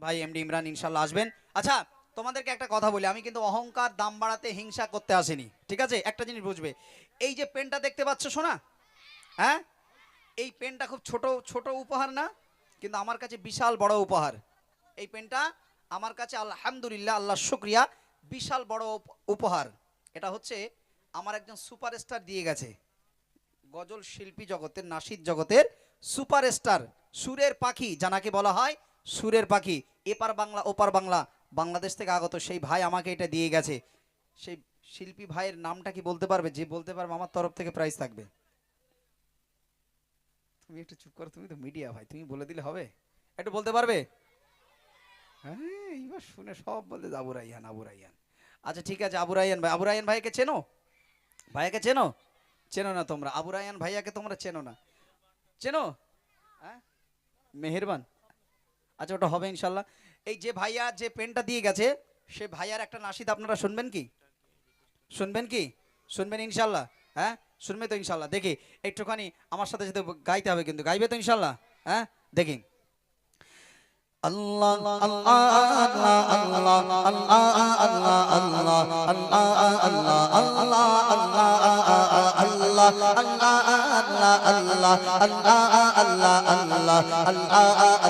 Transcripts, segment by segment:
ভাই এমডি ইমরান ইনশাল্লাহ আসবেন। আচ্ছা তোমাদেরকে একটা কথা বলি, আমি কিন্তু অহংকার, দাম বাড়াতে, হিংসা করতে আসিনি, ঠিক আছে? একটা জিনিস বুঝবে, এই যে পেনটা দেখতে পাচ্ছ শোনা হ্যাঁ? এই পেনটা খুব ছোট ছোট উপহার না, কিন্তু আমার কাছে বিশাল বড় উপহার। এই পেনটা আমার কাছে আলহামদুলিল্লাহ, আল্লাহ শুক্রিয়া, বিশাল বড় উপ- উপহার। এটা হচ্ছে আমার একজন সুপারস্টার দিয়ে গেছে, গজল শিল্পী জগতের নাসিদ জগতের সুপারস্টার, সুরের পাখি, জানাকে বলা হয় সুরের পাখি। এপার বাংলা, ওপার বাংলা, বাংলাদেশ থেকে আগত সেই ভাই আমাকে এটা দিয়ে গেছে। সেই শিল্পী ভাইয়ের নামটা কি বলতে পারবে? যে বলতে পারবে আমার তরফ থেকে প্রাইজ থাকবে। তুমি একটু চুপ করো, তুমি তো মিডিয়া ভাই, তুমি বলে দিলে হবে। একটু বলতে পারবে? হ্যাঁ এইবার শুনে সব বলতে আবু রাইয়ান আবু রাইয়ান। আচ্ছা ঠিক আছে, আবু রাইয়ান ভাই, আবু রাইয়ান ভাইকে চেনো? ভাইয়াকে চেনো? চেনো না তোমরা। আবু রায়ান ভাইয়াকে তোমরা চেনো না। চেনো? হ্যাঁ? মেহেরবান। আচ্ছা ওটা হবে ইনশাল্লাহ এই যে ভাইয়া যে পেনটা দিয়ে গেছে সে ভাইয়ার একটা নাসিদ আপনারা শুনবেন কি শুনবেন কি শুনবেন ইনশাল্লাহ হ্যাঁ শুনবে তো ইনশাল্লাহ দেখি একটুখানি আমার সাথে সাথে গাইতে হবে কিন্তু গাইবে তো ইনশাল্লাহ হ্যাঁ দেখি আল্লাহ আল্লাহ আল্লাহ আল্লাহ আল্লাহ আল্লাহ আল্লাহ আল্লাহ আল্লাহ আল্লাহ আল্লাহ আল্লাহ আল্লাহ আল্লাহ আল্লাহ আল্লাহ আল্লাহ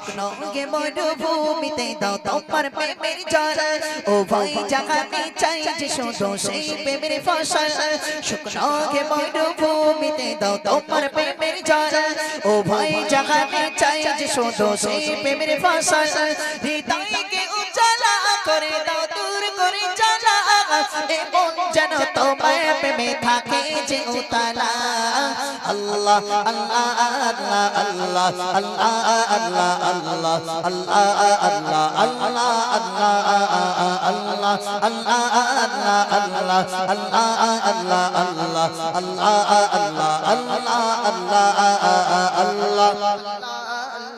শুকনো গে মরুভূমিতে দাও তোমার প্রেমের জল ও ভাই জাগাতে চাই যে শুধু সেই প্রেমের ফসল। শুকনোগে মরুভূমিতে দাও তোমার প্রেমের জল ও ভাই জাগাতে চাই যে শুধু সেই প্রেমের ফসল। হৃদয়কে উজালা করে দাও, দূর করে জ্বালা এবং যেন তোমায় প্রেমে থাকে যে উতালা আল্লাহ আল্লাহ আল্লাহ আল্লাহ আল্লাহ আল্লাহ আল্লাহ আল্লাহ আল্লাহ আল্লাহ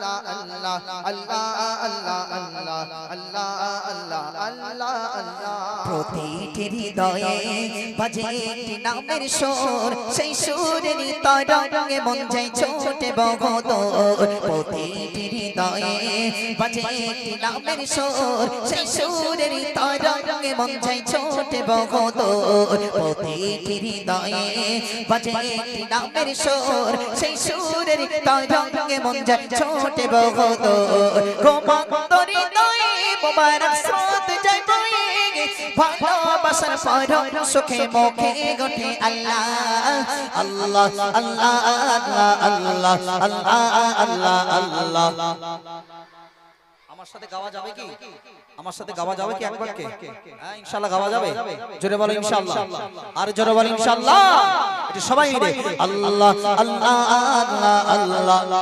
আল্লাহ প্রতিটি হৃদয়ে বাজে একটি নামের সুর, সেই সুরের তরঙ্গে মন যাই ছোটে বগত প্রতিটি হৃদয়ে বাজে একটি নামের সুর, সেই সুরের তরঙ্গে মন যাই ছোটে বগত প্রতিটি হৃদয়ে বাজে একটি নামের সুর, সেই সুরের তরঙ্গে মন যাই ছোটে বগত গোমন্তরি নয় মোবারক স্রোত যায় ভালোবাসার পর সুখে মুখে গোটে আল্লাহ আল্লাহ। আল্লাহ আল্লাহ আল্লাহ আল্লাহ আল্লাহ আল্লাহ। আমার সাথে গাওয়া যাবে কি? আমার সাথে গাওয়া যাবে কি একবার কে? হ্যাঁ ইনশাআল্লাহ গাওয়া যাবে। জোরে বলো ইনশাআল্লাহ। আর জোরে বলো ইনশাআল্লাহ। এটা সবাই মিলে। আল্লাহ আল্লাহ আল্লাহ আল্লাহ।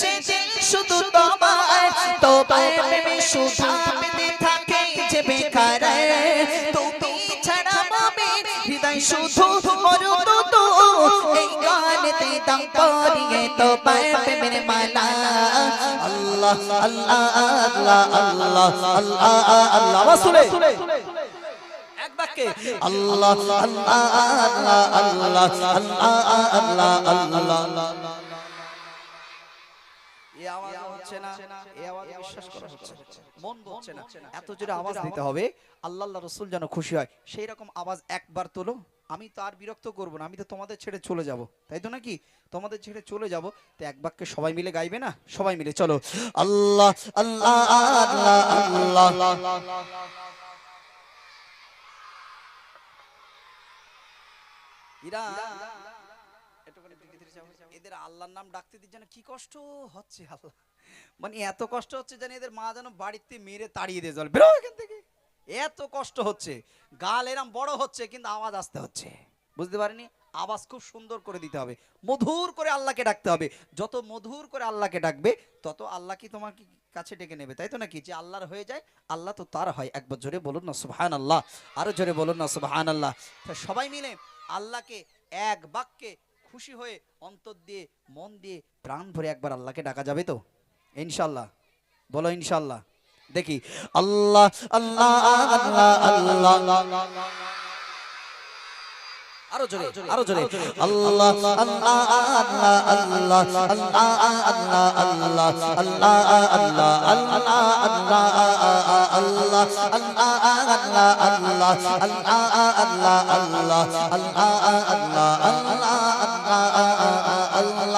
সেদিন শুধু তোমার তোমার প্রেমে পেতে থাকে যে বেকার তুমি ছাড়া হৃদয় শুধু মরুদ। তো এই গানেতে দাম পরিয়ে তোমার প্রেমের মালা। আল্লাহ আল্লাহ আল্লাহ আল্লাহ আল্লাহ আল্লাহ। বাক্যে, আল্লাহ আল্লাহ আল্লাহ আল্লাহ আল্লাহ আল্লাহ আল্লাহ। এই আওয়াজ হচ্ছে না এই আওয়াজ বিশ্বাস করা হচ্ছে মন বলছে না। এত জোরে আওয়াজ দিতে হবে। আল্লাহ আল্লাহ রসুল যেন খুশি হয়। সেই রকম আওয়াজ একবার তোলো। আমি তো আর বিরক্ত করব না। আমি তো তোমাদের ছেড়ে চলে যাব। তাই তো নাকি? তোমাদের ছেড়ে চলে যাব। তো এক বাক্যে সবাই মিলে গাইবে না? সবাই মিলে চলো। আল্লাহ আল্লাহ আল্লাহ আল্লাহ। ইরা এদের আল্লাহর নাম ডাকতে দিচ্ছে না কি কষ্ট হচ্ছে আল্লাহ। মানে এত কষ্ট হচ্ছে যেন এদের মা যেন বাড়িতে মেরে তাড়িয়ে দিয়ে জল বেরো এখান থেকে। এত কষ্ট হচ্ছে। গাল এরম বড় হচ্ছে, কিন্তু আওয়াজ আসতে হচ্ছে। বুঝতে পারিনি? আওয়াজ খুব সুন্দর করে দিতে হবে। মধুর করে আল্লাহকে ডাকতে হবে। যত মধুর করে আল্লাহকে ডাকবে, তত আল্লাহ কি তোমার কি কাছে ডেকে নেবে, তাই তো নাকি? যে আল্লাহর হয়ে যায়, আল্লাহ তো তার হয়। একবার জোরে বলুন না সুবহান আল্লাহ আরও জোরে বলুন না সুবহান আল্লাহ সবাই মিলে আল্লাহকে এক বাক্যে খুশি হয়ে অন্তর দিয়ে মন দিয়ে প্রাণ ভরে একবার আল্লাহকে ডাকা যাবে তো ইনশাল্লাহ বলো ইনশাল্লাহ দেখি আল্লাহ আল্লাহ আল্লাহ আল্লাহ আরও জোরে আরও জোরে আল্লাহ আল্লাহ আল্লাহ আল্লাহ আল্লাহ আল্লাহ আল্লাহ আল্লাহ আল্লাহ আল্লাহ আল্লাহ আল্লাহ আল্লাহ আল্লাহ আল্লাহ আল্লাহ আল্লাহ